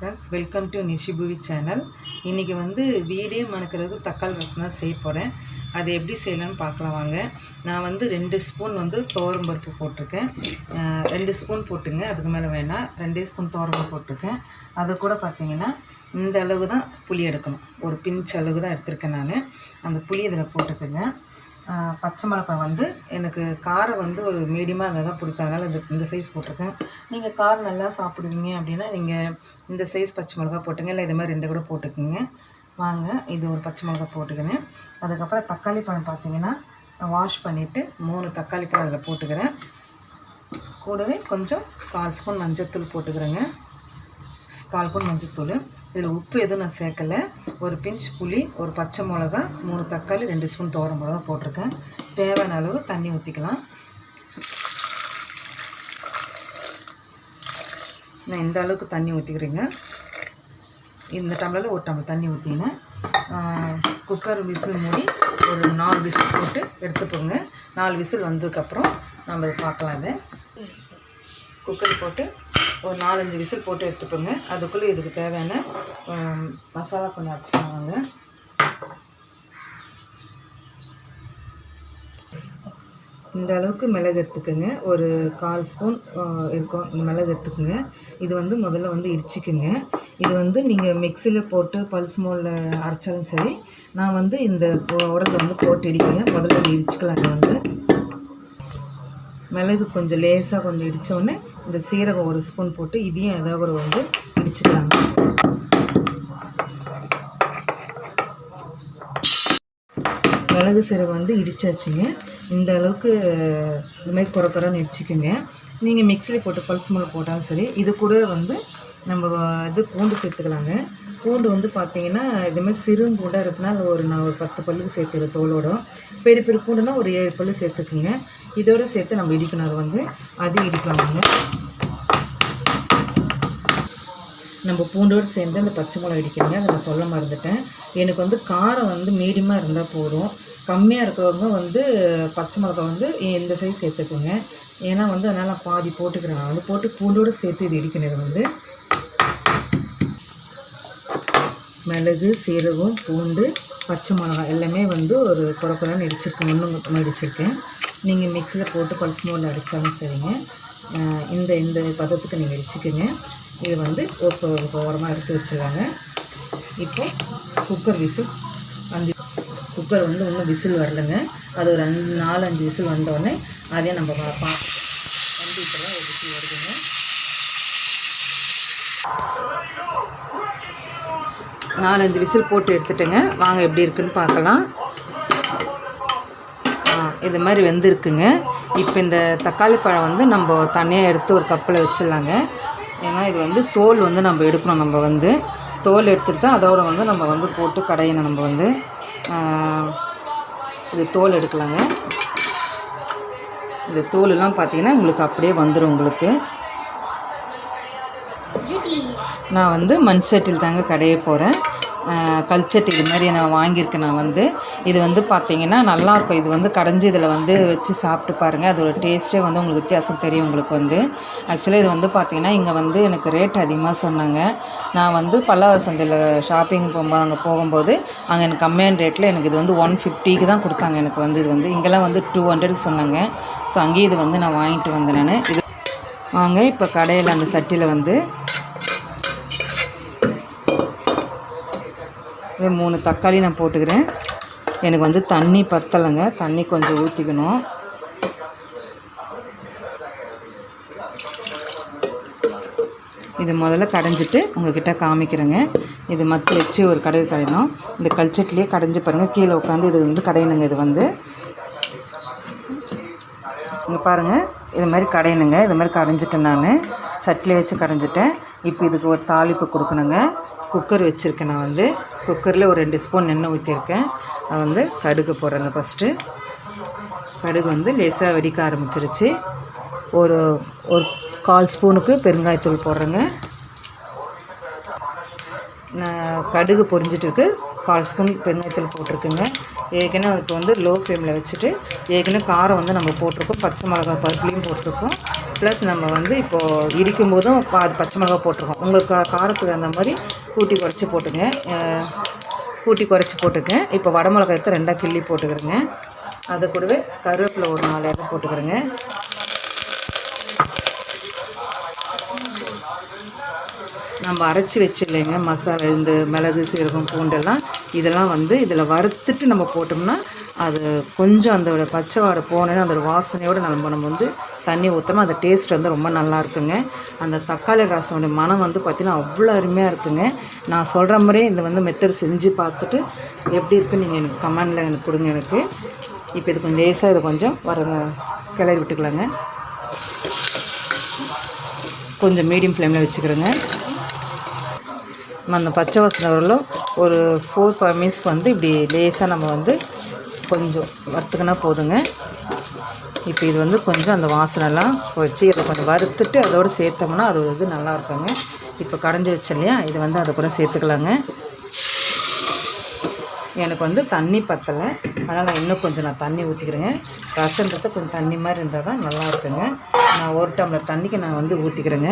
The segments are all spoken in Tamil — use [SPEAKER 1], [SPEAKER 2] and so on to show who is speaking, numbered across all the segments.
[SPEAKER 1] Friends welcome to Nishipuvi channel இன்றைக்கி வந்து வீடே மணக்கிறதுக்கு தக்காளி ரசம் தான் செய்ய போகிறேன் அது எப்படி செய்யலாம்னு பார்க்கலாம் வாங்க. நான் வந்து ரெண்டு ஸ்பூன் வந்து துவரம் பருப்பு போட்டிருக்கேன். ரெண்டு ஸ்பூன் போட்டுங்க அதுக்கு மேலே வேணாம். ரெண்டே ஸ்பூன் துவரம் போட்டிருக்கேன். அது கூட பார்த்திங்கன்னா இந்த அளவு தான் புளி எடுக்கணும். ஒரு பிஞ்ச் அளவு தான் எடுத்திருக்கேன் நான். அந்த புளி இதில் போட்டுக்கோங்க. பச்சை மிளகாய் வந்து எனக்கு காரம் வந்து ஒரு மீடியமாக இருந்தால் தான் பிடிக்கும். அதனால் இந்த இந்த சைஸ் போட்டிருக்கேன். நீங்கள் காரம் நல்லா சாப்பிடுவீங்க அப்படின்னா நீங்கள் இந்த சைஸ் பச்சை மிளகாய் போட்டுங்க. இல்லை இது மாதிரி ரெண்டு கூட போட்டுக்கோங்க. வாங்க இது ஒரு பச்சை மிளகாய் போட்டுக்கிறேன். அதுக்கப்புறம் தக்காளி பழம் பார்த்தீங்கன்னா வாஷ் பண்ணிவிட்டு மூணு தக்காளி பழம் அதில் போட்டுக்கிறேன். கூடவே கொஞ்சம் கால் ஸ்பூன் மஞ்சள்தூள் போட்டுக்கிறேங்க. கால் ஸ்பூன் மஞ்சள்தூள் இதில் உப்பு எதுவும் நான் சேர்க்கல. ஒரு பிஞ்ச் புளி ஒரு பச்சை மிளகா மூணு தக்காளி ரெண்டு ஸ்பூன் தோரம் மிளகா போட்டிருக்கேன். தேவையான அளவு தண்ணி ஊற்றிக்கலாம் நான் இந்த அளவுக்கு தண்ணி ஊற்றிக்கிறேங்க இந்த டம்ளரில் ஒரு டம்ளர் தண்ணி ஊற்றினேன் குக்கர் விசில் மூடி ஒரு நாலு விசில் போட்டு எடுத்துப்போங்க நாலு விசில் வந்ததுக்கப்புறம் நம்ம இதை பார்க்கலாம் இதை. குக்கர் போட்டு ஒரு நாலஞ்சு விசில் போட்டு எடுத்துப்போங்க அதுக்குள்ளே இதுக்கு தேவையான மசாலா கொஞ்சம் அரைச்சிக்கோங்க இந்த அளவுக்கு மிளகு எடுத்துக்கோங்க. ஒரு கால் ஸ்பூன் இருக்கும். மிளகு எடுத்துக்கோங்க. இது வந்து முதல்ல வந்து இடிச்சிக்கோங்க. இது வந்து நீங்கள் மிக்சியில் போட்டு பல்ஸ் மோலில் அரைச்சாலும் சரி நான் வந்து இந்த உடல் வந்து போட்டு இடிக்குங்க முதல்ல இடிச்சுக்கலாம் இது வந்து. மிளகு கொஞ்சம் லேசாக கொஞ்சம் இடித்தோடனே இந்த சீரகம் ஒரு ஸ்பூன் போட்டு இதையும் ஏதாவது ஒரு வந்து இடிச்சுக்கலாங்க மிளகு சீரகம் வந்து இடிச்சாச்சுங்க. இந்த அளவுக்கு இது மாதிரி குறை குறைன்னு இடிச்சிக்கோங்க. நீங்கள் மிக்சியில் போட்டு பல்ஸ் மிளகு போட்டாலும் சரி இது கூட வந்து நம்ம இது பூண்டு சேர்த்துக்கலாங்க. பூண்டு வந்து பார்த்தீங்கன்னா இதுமாதிரி சிறு பூண்டாக இருக்குன்னா ஒரு நான் ஒரு பத்து பல்லுக்கு சேர்த்துக்கிறேன் தோலோட. பெரிய பெரிய பூண்டுனா ஒரு ஏழு பல்லு சேர்த்துக்குங்க. இதோடு சேர்த்து நம்ம இடிக்கணும். அது வந்து அது இடிக்கலாமாங்க நம்ம பூண்டோடு சேர்ந்து அந்த பச்சை மிளகா இடிக்கணுங்க. அதை நான் சொல்ல மறந்துட்டேன். எனக்கு வந்து காரம் வந்து மீடியமாக இருந்தால் போதும். கம்மியாக இருக்கிறவங்க வந்து பச்சை மிளகா வந்து இந்த சைஸ் சேர்த்துக்கோங்க. ஏன்னா வந்து அதனால் நான் பாதி போட்டுக்கிறேன். வந்து போட்டு பூண்டோடு சேர்த்து இது இடிக்கணும் வந்து மிளகு சீரகம் பூண்டு பச்சை மிளகா எல்லாமே வந்து ஒரு குறை குறைன்னு இடிச்சிருக்கேன் ஒன்று மொத்தமாக இடிச்சிருக்கேன். நீங்கள் மிக்சியில் போட்டு பல்ஸ் மோடில் அடித்தாலும் சரிங்க இந்த இந்த பதத்துக்கு நீங்கள் வச்சுக்கோங்க இது வந்து ஒரு ஓரமாக எடுத்து வச்சுருவாங்க. இப்போ குக்கர் விசில் அஞ்சு குக்கர் வந்து இன்னும் விசில் வரலைங்க. அது ஒரு அஞ்சு நாலு அஞ்சு விசில் வந்தோடனே அதே நம்ம பார்ப்போம் வந்து இப்போலாம் ஒரு விசில் வருதுங்க. நாலஞ்சு விசில் போட்டு எடுத்துட்டேங்க. வாங்க எப்படி இருக்குன்னு பார்க்கலாம். இது மாதிரி வெந்திருக்குங்க. இப்போ இந்த தக்காளி பழம் வந்து நம்ம தனியாக எடுத்து ஒரு கப்பில் வச்சிடலாங்க. ஏன்னா இது வந்து தோல் வந்து நம்ம எடுக்கணும் நம்ம வந்து. தோல் எடுத்துட்டு தான் அதோட வந்து நம்ம வந்து போட்டு கடையணும் நம்ம வந்து. இது தோல் எடுக்கலாங்க. இந்த தோலெல்லாம் பார்த்தீங்கன்னா உங்களுக்கு அப்படியே வந்துடும் உங்களுக்கு. நான் வந்து மண் சட்டியில் தாங்க கடைய போகிறேன் கல்ச்சட்டு இது மாதிரி நான் வாங்கியிருக்கேன் நான் வந்து இது வந்து பார்த்தீங்கன்னா நல்லாயிருக்கும் இது வந்து கடைஞ்சி இதில் வந்து வச்சு சாப்பிட்டு பாருங்கள் அதோட டேஸ்ட்டே வந்து உங்களுக்கு வித்தியாசம் தெரியும் உங்களுக்கு வந்து. ஆக்சுவலாக இது வந்து பார்த்திங்கன்னா இங்கே வந்து எனக்கு ரேட் அதிகமாக சொன்னாங்க. நான் வந்து பல்லாவர் சந்தையில் ஷாப்பிங் போகும்போது அங்கே போகும்போது அங்கே எனக்கு கம்மியான ரேட்டில் எனக்கு இது வந்து ஒன் ஃபிஃப்டிக்கு தான் கொடுத்தாங்க. எனக்கு வந்து இது வந்து இங்கெல்லாம் வந்து டூ ஹண்ட்ரடுக்கு சொன்னாங்க. ஸோ அங்கேயே இது வந்து நான் வாங்கிட்டு வந்தேன் நான். இது வாங்க இப்போ கடையில் அந்த சட்டியில் வந்து இது மூணு தக்காளி நான் போட்டுக்கிறேன். எனக்கு வந்து தண்ணி பத்தலைங்க. தண்ணி கொஞ்சம் ஊற்றிக்கணும் இது முதல்ல கடைஞ்சிட்டு உங்ககிட்ட காமிக்கிறேங்க. இது மத்து வச்சு ஒரு கடை கடையணும். இந்த கல்ச்சட்லேயே கடைஞ்சி பாருங்கள் கீழே உட்காந்து இது வந்து கடையணுங்க இது வந்து. இங்கே பாருங்கள் இது மாதிரி கடையணுங்க. இது மாதிரி கடைஞ்சிட்டேன் நான். சட்டிலே வச்சு கடைஞ்சிட்டேன். இப்போ இதுக்கு ஒரு தாளிப்பு கொடுக்கணுங்க. குக்கர் வச்சுருக்கேன் நான் வந்து. குக்கரில் ஒரு ரெண்டு ஸ்பூன் எண்ணெய் ஊற்றிருக்கேன். அது வந்து கடுகு போடுறேங்க ஃபஸ்ட்டு கடுகு வந்து லேசாக வெடிக்க ஆரம்பிச்சிருச்சு. ஒரு ஒரு கால் ஸ்பூனுக்கு பெருங்காயத்தூள் போடுறேங்க. நான் கடுகு பொரிஞ்சிட்ருக்கு. கால் ஸ்பூன் பெருங்காயத்தூள் போட்டிருக்குங்க. ஏற்கனவே இப்போ வந்து லோ ஃப்ளேமில் வச்சுட்டு ஏற்கனவே காரம் வந்து நம்ம போட்டிருக்கோம். பச்சை மிளகாய் பருப்புலையும் போட்டிருக்கோம். ப்ளஸ் நம்ம வந்து இப்போது இடிக்கும் போதும் பச்சை மிளகா போட்டிருக்கோம். உங்களுக்கு காரத்துக்கு அந்த மாதிரி கூட்டி குறைச்சி போட்டுங்க. கூட்டி குறைச்சி போட்டுங்க. இப்போ வடை மிளகா எடுத்து ரெண்டாக கிள்ளி போட்டுக்கிறேங்க. அது கூடவே கருவேப்பிலை ஒரு நாலு இடம் போட்டுக்கிறேங்க. நம்ம அரைச்சி வச்சிடலைங்க. மசாலா இந்த மிளகு சீரகம் பூண்டெல்லாம். இதெல்லாம் வந்து இதில் வறுத்துட்டு நம்ம போட்டோம்னா அது கொஞ்சம் அந்த பச்சை வாடை போனோன்னா அந்த வாசனையோடு நம்ம நம்ம வந்து தண்ணி ஊற்றணும் அந்த டேஸ்ட் வந்து ரொம்ப நல்லா இருக்குங்க. அந்த தக்காளி ரசமோட மனம் வந்து பார்த்திங்கன்னா அவ்வளோ அருமையாக இருக்குங்க. நான் சொல்கிற மாதிரியே இந்த வந்து மெத்தட் செஞ்சு பார்த்துட்டு எப்படி இருக்குன்னு நீங்கள் எனக்கு கமெண்டில் எனக்கு கொடுங்க எனக்கு. இப்போ இது கொஞ்சம் லேசாக இது கொஞ்சம் வர கிளறி விட்டுக்கலாங்க. கொஞ்சம் மீடியம் ஃப்ளேமில் வச்சுக்கிறேங்க. நம்ம அந்த பச்சை வாசனை வரலும் ஒரு ஃபோர் ஃபைவ் மினிட்ஸ்க்கு வந்து இப்படி லேசாக நம்ம வந்து கொஞ்சம் வறுத்துக்கினா போதுங்க. இப்போ இது வந்து கொஞ்சம் அந்த வாசனைலாம் போயிடுச்சு இதை கொஞ்சம் வறுத்துட்டு அதோடு சேர்த்தோம்னா அது ஒரு இது நல்லா இருக்குங்க இப்போ கடைஞ்சி வச்சு இல்லையா இது வந்து அதை கூட சேர்த்துக்கலாங்க. எனக்கு வந்து தண்ணி பத்தலை. அதனால் நான் இன்னும் கொஞ்சம் நான் தண்ணி ஊற்றிக்கிறேங்க ரசன்றது கொஞ்சம் தண்ணி மாதிரி இருந்தால் தான் நல்லா இருக்குங்க நான் ஒரு டம்ளர் தண்ணிக்கு நான் வந்து ஊற்றிக்கிறேங்க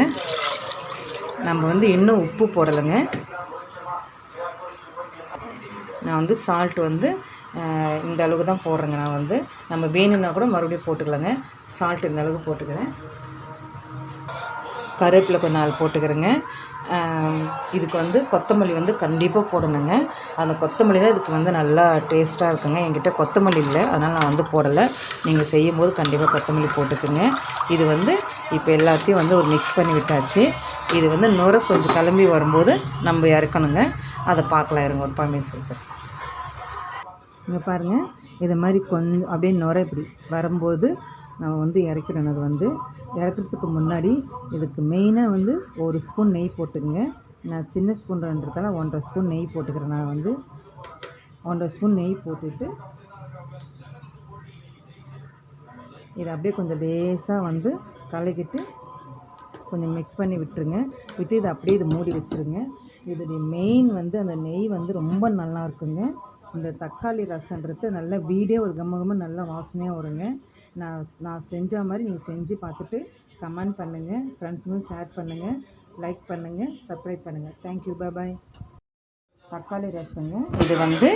[SPEAKER 1] நம்ம வந்து இன்னும் உப்பு போடலைங்க. நான் வந்து சால்ட் வந்து இந்த அளவுக்கு தான் போடுறேங்க. நான் வந்து நம்ம வேணும்னா கூட மறுபடியும் போட்டுக்கலாங்க. சால்ட் இந்த அளவுக்கு போட்டுக்கிறேன். கருவேப்பிலை கொஞ்சம் நாள் போட்டுக்கிறேங்க. இதுக்கு வந்து கொத்தமல்லி வந்து கண்டிப்பாக போடணுங்க. அந்த கொத்தமல்லி தான் இதுக்கு வந்து நல்லா டேஸ்ட்டாக இருக்குங்க. என்கிட்ட கொத்தமல்லி இல்லை. அதனால் நான் வந்து போடலை. நீங்கள் செய்யும்போது கண்டிப்பாக கொத்தமல்லி போட்டுக்குங்க. இது வந்து இப்போ எல்லாத்தையும் வந்து ஒரு மிக்ஸ் பண்ணி விட்டாச்சு. இது வந்து நுர கொஞ்சம் கிளம்பி வரும்போது நம்ம இறக்கணுங்க. அதை பார்க்கலாம் இருங்க. ஒரு பழமையை சொல்லிட்டு இங்கே பாருங்கள் இது மாதிரி கொஞ்சம் அப்படியே நுரை இப்படி வரும்போது நம்ம வந்து இறக்கிடணும் அது வந்து இறக்குறதுக்கு முன்னாடி இதுக்கு மெயினாக வந்து ஒரு ஸ்பூன் நெய் போட்டுக்கங்க. நான் சின்ன ஸ்பூன்றதால ஒன்றரை ஸ்பூன் நெய் போட்டுக்கிறேன். நான் வந்து ஒன்றரை ஸ்பூன் நெய் போட்டுட்டு இதை அப்படியே கொஞ்சம் லேசாக வந்து கலக்கிட்டு கொஞ்சம் மிக்ஸ் பண்ணி விட்டுருங்க. விட்டு இதை அப்படியே இது மூடி வச்சுருங்க. இதோடைய மெயின் வந்து அந்த நெய் வந்து ரொம்ப நல்லா இருக்குங்க. இந்த தக்காளி ரசன்றது நல்ல வீடே ஒரு கம்ம கம்ம நல்ல வாசனையாக வருங்க. நான் நான் செஞ்ச மாதிரி நீங்கள் செஞ்சு பார்த்துட்டு கமெண்ட் பண்ணுங்கள் ஃப்ரெண்ட்ஸுக்கும் ஷேர் பண்ணுங்கள் லைக் பண்ணுங்கள் சப்ஸ்கிரைப் பண்ணுங்கள் தேங்க்யூ பாய் தக்காளி ரசங்க. இது வந்து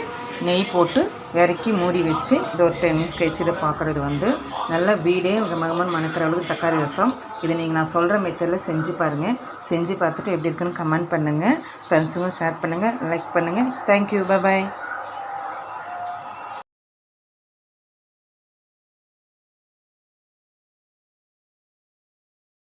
[SPEAKER 1] நெய் போட்டு இறக்கி மூடி வச்சு இது ஒரு டென் மினிட்ஸ் கழிச்சு இதை பார்க்குறது வந்து நல்லா வீடே மகமன் மணக்கிற அளவுக்கு தக்காளி ரசம். இது நீங்கள் நான் சொல்கிற மெத்தடில் செஞ்சு பாருங்கள் செஞ்சு பார்த்துட்டு எப்படி இருக்குன்னு கமெண்ட் பண்ணுங்கள் ஃப்ரெண்ட்ஸுக்கும் ஷேர் பண்ணுங்கள் லைக் பண்ணுங்கள் தேங்க்யூ பாய்